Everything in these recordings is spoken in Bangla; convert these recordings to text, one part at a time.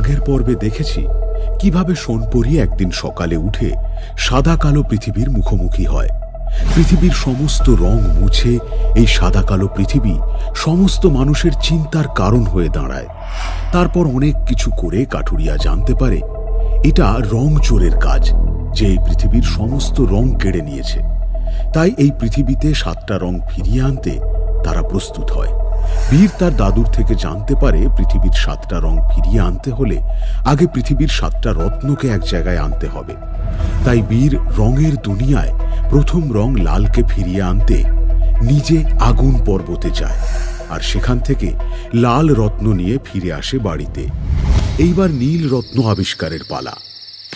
আগের পর্বে দেখেছি কীভাবে সোনপরি একদিন সকালে উঠে সাদা কালো পৃথিবীর মুখোমুখি হয়। পৃথিবীর সমস্ত রং মুছে এই সাদা কালো পৃথিবী সমস্ত মানুষের চিন্তার কারণ হয়ে দাঁড়ায়। তারপর অনেক কিছু করে কাঠুরিয়া জানতে পারে এটা রং চোরের কাজ যে এই পৃথিবীর সমস্ত রং কেড়ে নিয়েছে। তাই এই পৃথিবীতে সাতটা রং ফিরিয়ে আনতে তারা প্রস্তুত হয়। বীর তার দাদুর থেকে জানতে পারে পৃথিবীর সাতটা রং ফিরিয়ে আনতে হলে আগে পৃথিবীর সাতটা রত্নকে এক জায়গায় আনতে হবে। তাই বীর রঙের দুনিয়ায় প্রথম রং লালকে ফিরিয়ে আনতে নিজে আগুন পর্বতে যায় আর সেখান থেকে লাল রত্ন নিয়ে ফিরে আসে বাড়িতে। এইবার নীল রত্ন আবিষ্কারের পালা।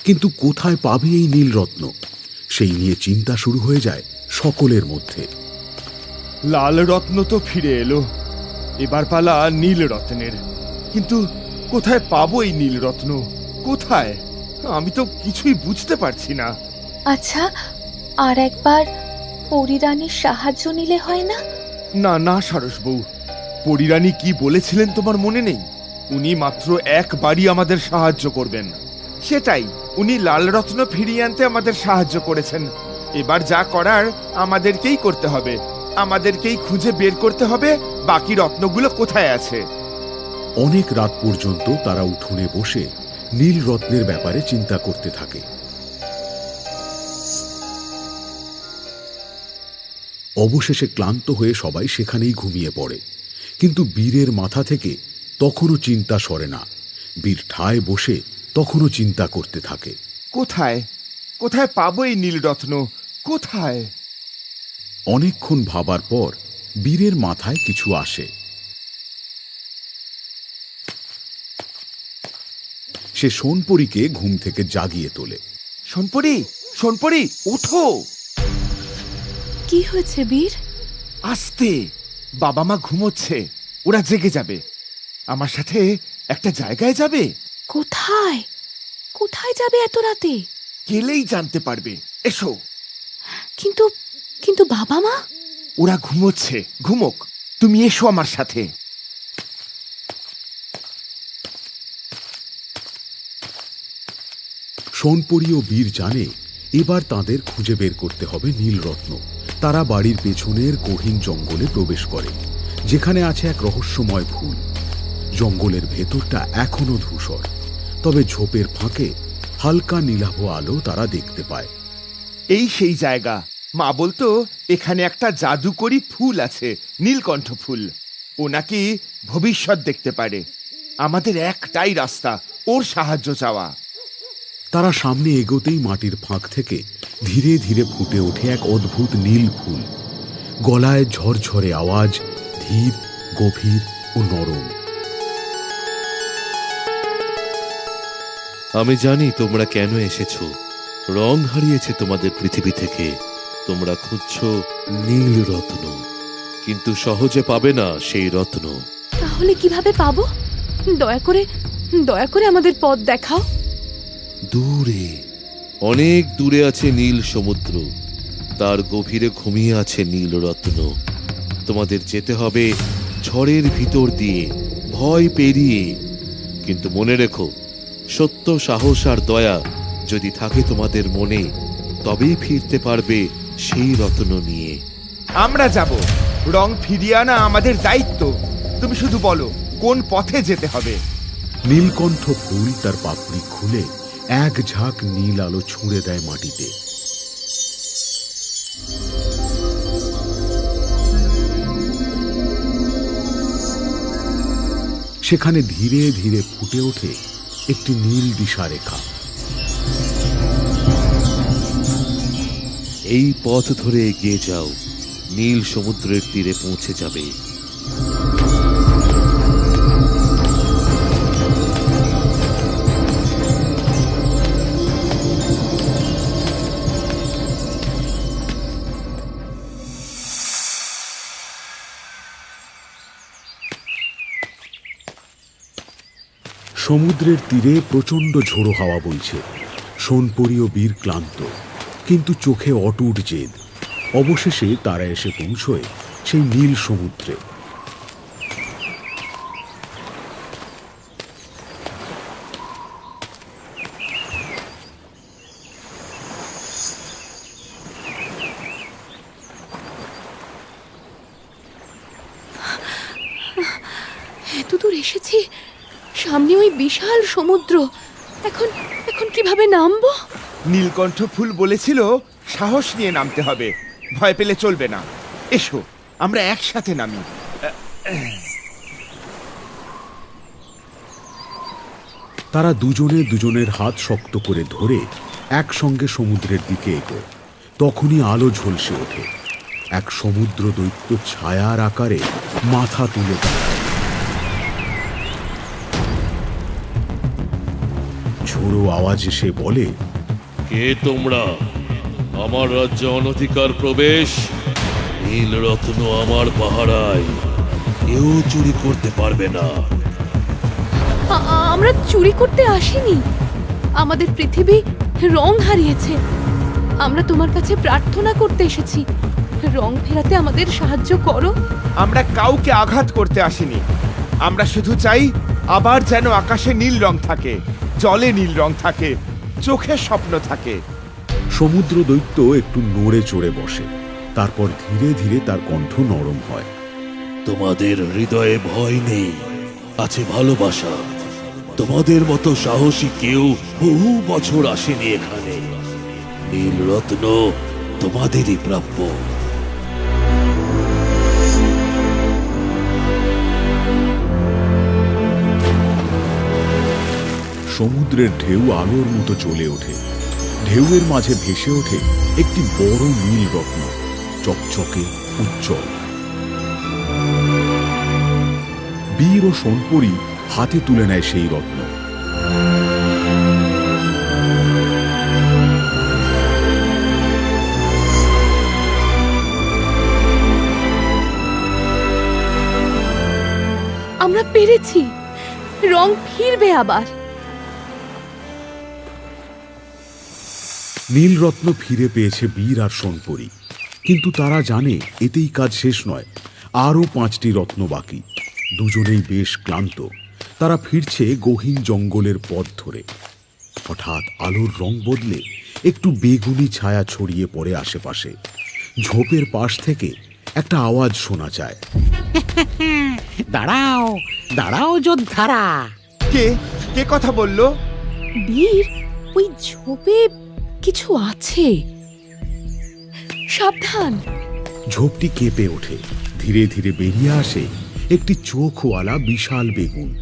কিন্তু কোথায় পাবে এই নীল রত্ন? সেই নিয়ে চিন্তা শুরু হয়ে যায় সকলের মধ্যে। লাল রত্ন তো ফিরে এলো। এবার পালা নীল রত্নের কিন্তু কোথায় পাবো এই নীল রত্ন কোথায়? আমি তো কিছুই বুঝতে পারছি না। আচ্ছা আর একবার পরিরানীর সাহায্য নিলে হয় না? না না সারস বউ। পরিরানী কি বলেছিলেন তোমার মনে নেই? উনি মাত্র একবারই আমাদের সাহায্য করবেন। সেটাই উনি লাল রত্ন ফিরিয়ে আনতে আমাদের সাহায্য করেছেন। এবার যা করার আমাদেরকেই করতে হবে। আমাদেরকেই খুঁজে বের করতে হবে বাকি রত্নগুলো কোথায় আছে? অনেক রাত পর্যন্ত তারা উঠোনে বসে নীল রত্নের ব্যাপারে চিন্তা করতে থাকে। অবশেষে ক্লান্ত হয়ে সবাই সেখানেই ঘুমিয়ে পড়ে। কিন্তু বীরের মাথা থেকে তখনও চিন্তা সরে না। বীর ঠায় বসে তখনও চিন্তা করতে থাকে। কোথায়? কোথায় পাবো এই নীলরত্ন কোথায়? অনেকক্ষণ ভাবার পর বীরের মাথায় কিছু আসে। সে সোনপরীকে ঘুম থেকে জাগিয়ে তোলে। সোনপরি সোনপরি উঠো! কি হয়েছে বীর? আস্তে! বাবা মা ঘুমোচ্ছে ওরা জেগে যাবে। আমার সাথে একটা জায়গায় যাবে? কোথায়? কোথায় যাবে এত রাতে? গেলেই জানতে পারবে। এসো। কিন্তু কিন্তু বাবা মা? ওরা ঘুমোচ্ছে। ঘুমোক। তুমি এসো আমার সাথে। সোনপরি ও বীর জানে এবার তাদের খুঁজে বের করতে হবে নীলরত্ন। তারা বাড়ির পেছনের কঠিন জঙ্গলে প্রবেশ করে যেখানে আছে এক রহস্যময় ফুল। জঙ্গলের ভেতরটা এখনও ধূসর তবে ঝোপের ফাঁকে হালকা নীলাভ আলো তারা দেখতে পায়। এই সেই জায়গা। মা বলতো এখানে একটা জাদুকরি ফুল আছে নীলকণ্ঠ ফুল। ও নাকি ভবিষ্যৎ দেখতে পারে। আমাদের একটাই রাস্তা ওর সাহায্য চাওয়া। তারা সামনে এগোতেই মাটির ফাঁক থেকে ধীরে ধীরে ফুটে ওঠে এক অদ্ভুত নীল ফুল। গলায় ঝরঝরে আওয়াজ ধীর গভীর ও নরম। আমি জানি তোমরা কেন এসেছ। রং হারিয়েছে তোমাদের পৃথিবী থেকে। তোমরা খুঁজছ নীল রত্ন। কিন্তু সহজে পাবে না সেই রত্ন। তাহলে কীভাবে পাবো? দয়া করে দয়া করে আমাদের পথ দেখাও। দূরে অনেক দূরে আছে নীল সমুদ্র। তার গভীরে ঘুমিয়ে আছে নীল রত্ন। তোমাদের যেতে হবে ঝড়ের ভিতর দিয়ে ভয় পেরিয়ে। কিন্তু মনে রেখো সত্য সাহস আর দয়া যদি থাকে তোমাদের মনে তবেই ফিরতে পারবে সেই রত্ন নিয়ে। আমরা যাব। রং ফিরিয়ে আনা আমাদের দায়িত্ব। তুমি শুধু বলো কোন পথে যেতে হবে? নীলকণ্ঠ ফুল তার পাপড়ি খুলে এক ঝাঁক নীল আলো ছুঁড়ে দেয় মাটিতে। সেখানে ধীরে ধীরে ফুটে ওঠে একটি নীল দিশা রেখা এই পথ ধরে এগিয়ে যাও। নীল সমুদ্রের তীরে পৌঁছে যাবে। সমুদ্রের তীরে প্রচণ্ড ঝোড়ো হাওয়া বইছে। সোনপরি ও বীর ক্লান্ত। কিন্তু চোখে অটুট জেদ। অবশেষে তারা এসে পৌঁছয় সেই নীল সমুদ্রে। এসেছি, সামনে ওই বিশাল সমুদ্র। এখন এখন কীভাবে নামবো? নীলকণ্ঠ ফুল বলেছিল, সাহস নিয়ে নামতে হবে। ভয় পেলে চলবে না। এসো, আমরা একসাথে নামি। তারা দুজনে দুজনের হাত শক্ত করে ধরে একসঙ্গে সমুদ্রের দিকে এগোয়। তখনই আলো ঝলসে ওঠে। এক সমুদ্র দৈত্য ছায়ার আকারে মাথা তুলে ঝোড়ো আওয়াজ এসে বলে কে তোমরা? আমার রাজ্যে অনধিকার প্রবেশ নীলরত্ন আমার পাহারায়। কেউ চুরি করতে পারবে না। আমরা চুরি করতে আসিনি। আমাদের পৃথিবী রং হারিয়েছে। আমরা তোমার কাছে প্রার্থনা করতে এসেছি। রং ফেরাতে আমাদের সাহায্য করো। আমরা কাউকে আঘাত করতে আসিনি। আমরা শুধু চাই আবার যেন আকাশে নীল রং থাকে জলে নীল রং থাকে। চোখে স্বপ্ন থাকে। সমুদ্র দৈত্য একটু নড়ে চড়ে বসে। তারপর ধীরে ধীরে তার কণ্ঠ নরম হয়। তোমাদের হৃদয়ে ভয় নেই আছে ভালোবাসা। তোমাদের মতো সাহসী কেউ বহু বছর আসেনি এখানে। নীলরত্ন তোমাদেরই প্রাপ্য। সমুদ্রের ঢেউ আলোর মতো চলে ওঠে। ঢেউয়ের মাঝে ভেসে ওঠে একটি বড় নীল রত্ন, চকচকে, উজ্জ্বল। বীর ও সোনপরি হাতে তুলে নেয় সেই রত্ন। আমরা পেরেছি। রং ফিরবে আবার। নীলরত্ন ফিরে পেয়েছে বীর আর সোনপরি। কিন্তু তারা জানে এতেই কাজ শেষ নয় আরও পাঁচটি রত্ন বাকি। দুজনেই বেশ ক্লান্ত। তারা ফিরছে গহীন জঙ্গলের পথ ধরে। হঠাৎ আলোর রং বদলে একটু বেগুনি ছায়া ছড়িয়ে পড়ে আশেপাশে। ঝোপের পাশ থেকে একটা আওয়াজ শোনা যায়। দাঁড়াও দাঁড়াও যোদ্ধারা। কে? কে কথা বলল? বীর ওই ঝোপে কিছু আছে। সাবধান। ঝোপটি কেঁপে ওঠে। ধীরে ধীরে বেরিয়ে আসে একটি চোখওয়ালা বিশাল বেগুন।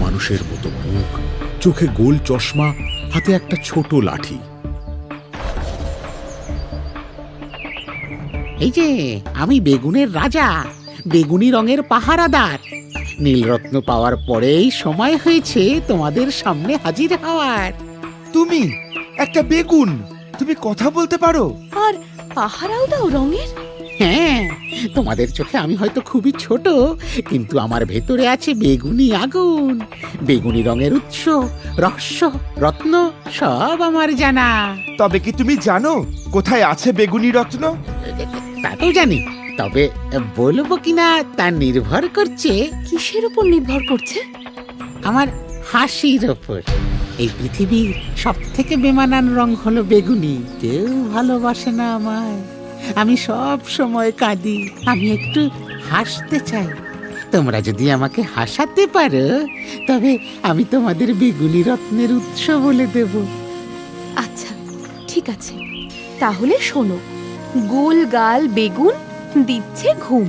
মানুষের মতো মুখ চোখে গোল চশমা হাতে একটা ছোট লাঠি। এই যে আমি বেগুনের রাজা। বেগুনি রঙের পাহারাদার। নীলরত্ন পাওয়ার পরেই সময় হয়েছে তোমাদের সামনে হাজির হওয়ার। তুমি একটা বেগুন তুমি কথা বলতে পারো? আর পাহারাও দাও রঙের? হ্যাঁ তোমাদের চোখে আমি হয়তো খুবই ছোট কিন্তু আমার ভেতরে আছে বেগুনি আগুন। বেগুনি রঙের উৎস রহস্য রত্ন সব আমার জানা। তবে কি তুমি জানো কোথায় আছে বেগুনি রত্ন? তা তো জানি তবে বলব কিনা তা নির্ভর করছে। কিসের উপর নির্ভর করছে? আমার হাসির ওপর এই পৃথিবীর সব থেকে বেমানান রং হলো বেগুনি। কেউ ভালোবাসে না আমায়। আমি সব সময় কাঁদি। আমি একটু হাসতে চাই। তোমরা যদি আমাকে হাসাতে পারো, তবে আমি তোমাদের বেগুনি রত্নের উৎস বলে দেব। আচ্ছা ঠিক আছে। তাহলে শোনো। গোল গাল বেগুন দিচ্ছে ঘুম।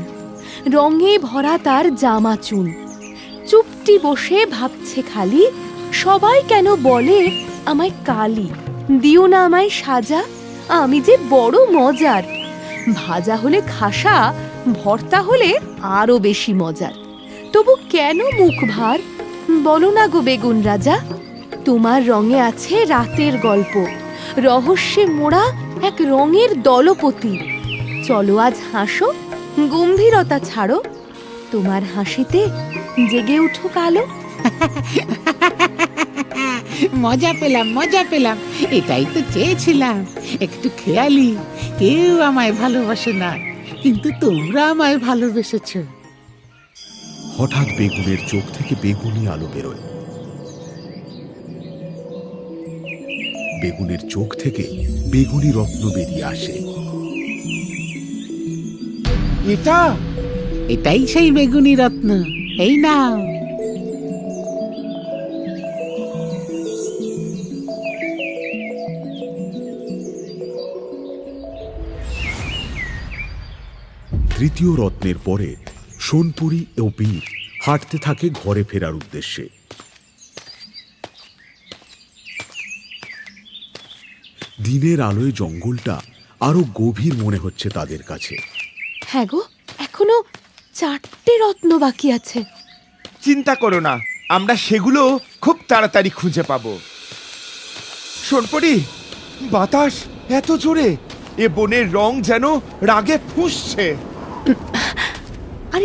রঙে ভরা তার জামা চুন। চুপটি বসে ভাবছে খালি সবাই কেন বলে আমায় কালি? দিও না আমায় সাজা, আমি যে বড় মজার। ভাজা হলে খাসা, ভর্তা হলে আরও বেশি মজার। তবু কেন মুখ ভার? বলো না গো বেগুন রাজা, তোমার রঙে আছে রাতের গল্প। রহস্যে মোড়া এক রঙের দলপতি। চলো আজ হাসো, গম্ভীরতা ছাড়ো। তোমার হাসিতে জেগে উঠো কালো। মজা পেলাম মজা পেলাম। এটাই তো চেয়েছিলাম। একটু খেয়ালি কেউ আমায় ভালোবাসে না কিন্তু তোমরা আমায় ভালোবেসেছো। হঠাৎ বেগুনের চোখ থেকে বেগুনি আলো বেরোয়। বেগুনের চোখ থেকে বেগুনি রত্ন বেরিয়ে আসে। এটা? এটাই সেই বেগুনি রত্ন। এই নাও। তৃতীয় রত্নের পরে সোনপুরি ও বীর হাঁটতে থাকে ঘরে ফেরার উদ্দেশ্যে। দিনের আলোয় জঙ্গলটা আরও গভীর মনে হচ্ছে তাদের কাছে। হ্যাঁ গো এখনও চারটে রত্ন বাকি আছে। চিন্তা করো না আমরা সেগুলো খুব তাড়াতাড়ি খুঁজে পাবো। সোনপরি বাতাস এত জোরে এ বনের রং যেন রাগে ফুঁসছে।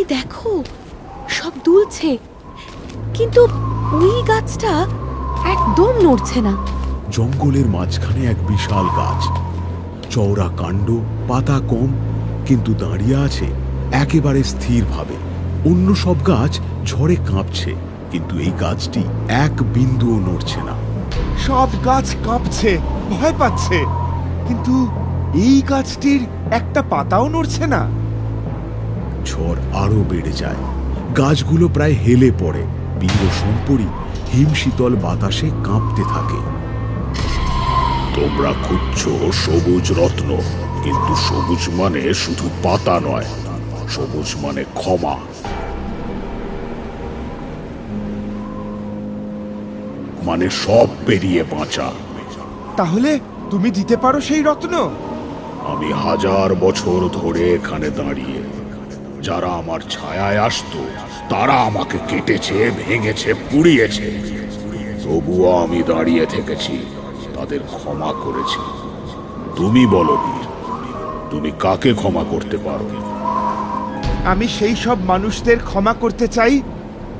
আরে দেখো সব দুলছে। কিন্তু ওই গাছটা একদম নড়ছে না। জঙ্গলের মাঝখানে এক বিশাল গাছ। চওড়া কাণ্ড পাতা কম কিন্তু দাঁড়িয়ে আছে একেবারে স্থিরভাবে। অন্য সব গাছ ঝড়ে কাঁপছে কিন্তু এই গাছটি এক বিন্দুও নড়ছে না। সব গাছ কাঁপছে ভয় পাচ্ছে কিন্তু এই গাছটির একটা পাতাও নড়ছে না। ঝড় আরও বেড়ে যায়। গাছগুলো প্রায় হেলে পড়ে। বীর সম্পরি হিমশীতল বাতাসে কাঁপতে থাকে। তোমরা খুঁজছ সবুজ রত্ন কিন্তু সবুজ মানে শুধু পাতা নয় সবুজ মানে ক্ষমা। মানে সব পেরিয়ে বাঁচা। তাহলে তুমি দিতে পারো সেই রত্ন? আমি হাজার বছর ধরে এখানে দাঁড়িয়ে। যারা আমার ছায়ায় আসতো তারা আমাকে কেটেছে ভেঙেছে পুড়িয়েছে। তবুও আমি দাঁড়িয়ে থেকেছি তাদের ক্ষমা করেছি। তুমি বলো বীর তুমি কাকে ক্ষমা করতে পারো? আমি সেই সব মানুষদের ক্ষমা করতে চাই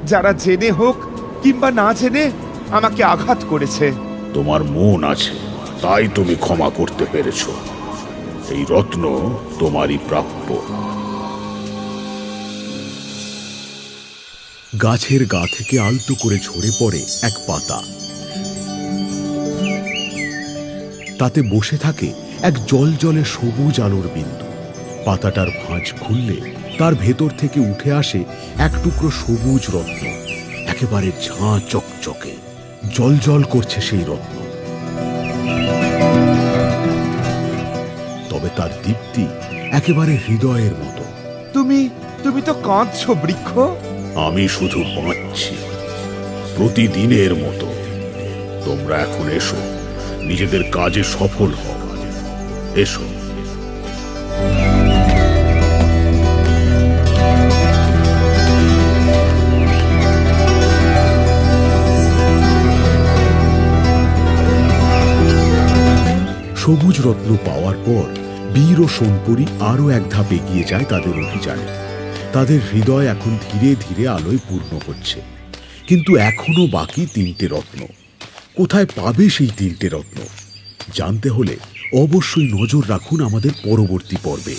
যারা জেনে হোক কিংবা না জেনে আমাকে আঘাত করেছে। তোমার মন আছে তাই তুমি ক্ষমা করতে পেরেছ। এই রত্ন তোমারই প্রাপ্য। গাছের গা থেকে আলতো করে ঝরে পড়ে এক পাতা। তাতে বসে থাকে এক জলজলে সবুজ আলোর বিন্দু। পাতাটার ভাঁজ খুললে তার ভেতর থেকে উঠে আসে এক টুকরো সবুজ রত্ন। একেবারে ঝাঁ চকচকে। জল জল করছে সেই রত্ন। তবে তার দীপ্তি একেবারে হৃদয়ের মতো। তুমি তুমি তো কাঁদছো বৃক্ষ। আমি শুধু বাঁচছি। প্রতিদিনের মতো। তোমরা এখন এসো। নিজেদের কাজে সফল হও। এসো। সবুজ রত্ন পাওয়ার পর বীর ও সোনপুরি আরও এক ধাপ এগিয়ে যায় তাদের অভিযানে। তাদের হৃদয় এখন ধীরে ধীরে আলোয় পূর্ণ হচ্ছে। কিন্তু এখনও বাকি তিনটে রত্ন। কোথায় পাবে সেই তিনটে রত্ন? জানতে হলে অবশ্যই নজর রাখুন আমাদের পরবর্তী পর্বে।